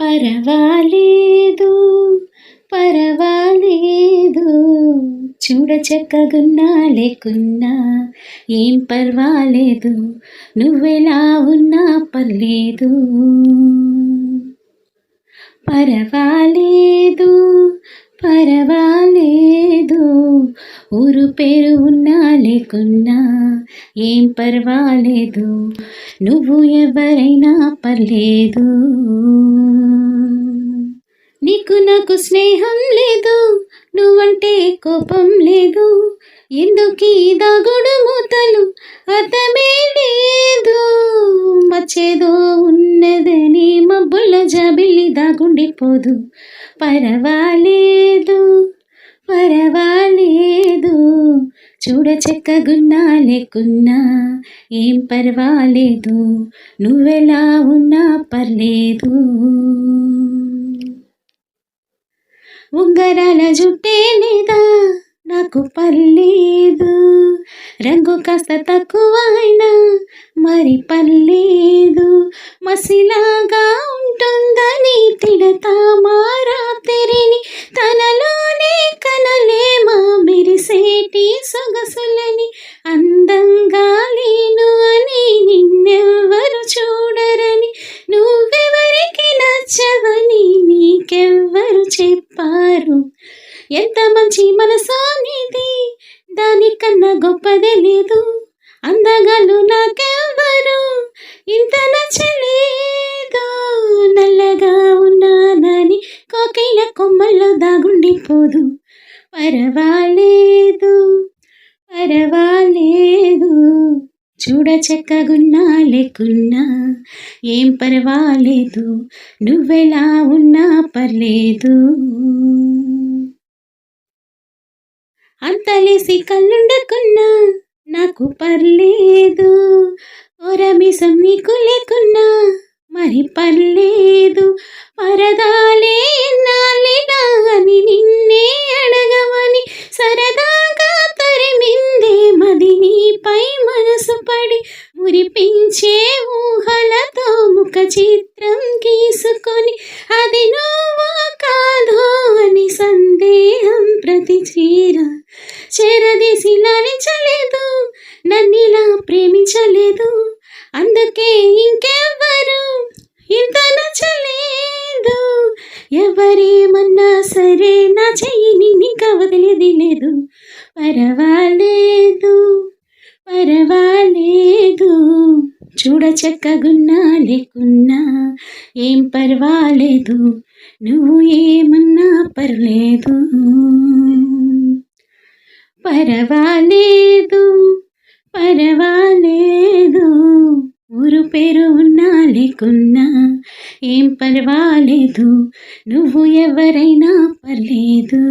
పరవాలేదు పరవాలేదు. చూడ చక్కగున్నా లేకున్నా ఏం పర్వాలేదు. నువ్వెలా ఉన్నా పర్లేదు. పరవాలేదు పరవాలేదు. ఊరు పేరు ఉన్నా లేకున్నా ఏం పర్వాలేదు. నువ్వు ఎవరైనా పర్లేదు. నీకు నాకు స్నేహం లేదు నువ్వంటే కోపం లేదు. ఎందుకీ దాగుడు మూతలు? అర్థమే లేదు. మచ్చేదో ఉన్నదని మబ్బుల జాబిల్లి దాగుండిపోదు. పరవాలేదు పరవాలేదు. చూడ చక్కగున్నా లేకున్నా ఏం పర్వాలేదు. నువ్వెలా ఉన్నా పర్లేదు. ఉంగరాల జుట్టే లేదా? నాకు పర్లేదు. రంగు కాస్త తక్కువ అయినా మరి పర్లేదు. మసిలాగా ఉంటుందని తిడతా మారా తెరిని? తనలోనే కనలేమా మెరిసేటి సొగసులని? మనిషి మనసానిది దానికన్నా గొప్పదే లేదు. అందగాలు నాకెవ్వరు? ఇంత నచ్చలేదు. నల్లగా ఉన్నానని కోకైన కొమ్మల్లో దాగుండిపోదు. పరవాలేదు పరవాలేదు. చూడ చక్కగున్నా లేకున్నా ఏం పర్వాలేదు. నువ్వెలా ఉన్నా పర్లేదు. అంతలేసి కళ్ళుండకున్నా నాకు పర్లేదు. ఓరమిసం నీకు లేకున్నా మరి పర్లేదు. పరదాలే నాలినా అని నిన్నే అడగవని సరదాగా తరిమిందే మది నీపై మనసు పడి మురిపించే ఊహలతో ముఖ చిత్రం గీసుకొని అది నువ్వు కాదు అని సందేహం ప్రతి చీర చేరదీసి లాలించలేదు నన్నిలా ప్రేమించలేదు. అందుకే ఇంకెవ్వరు ఇంత నచ్చలేదు ఎవరేమన్నా సరే నా చెయ్యిని నీకు వదిలేది లేదు. పర్వాలేదు పర్వాలేదు. చూడ చక్కగున్నా లేకున్నా ఏం పర్వాలేదు. నువ్వు ఏమన్నా పర్లేదు. పర్వాలేదు పర్వాలేదు. ఊరు పేరు ఉన్నా లేకున్నా ఏం పర్వాలేదు నువ్వు ఎవరైనా పర్లేదు.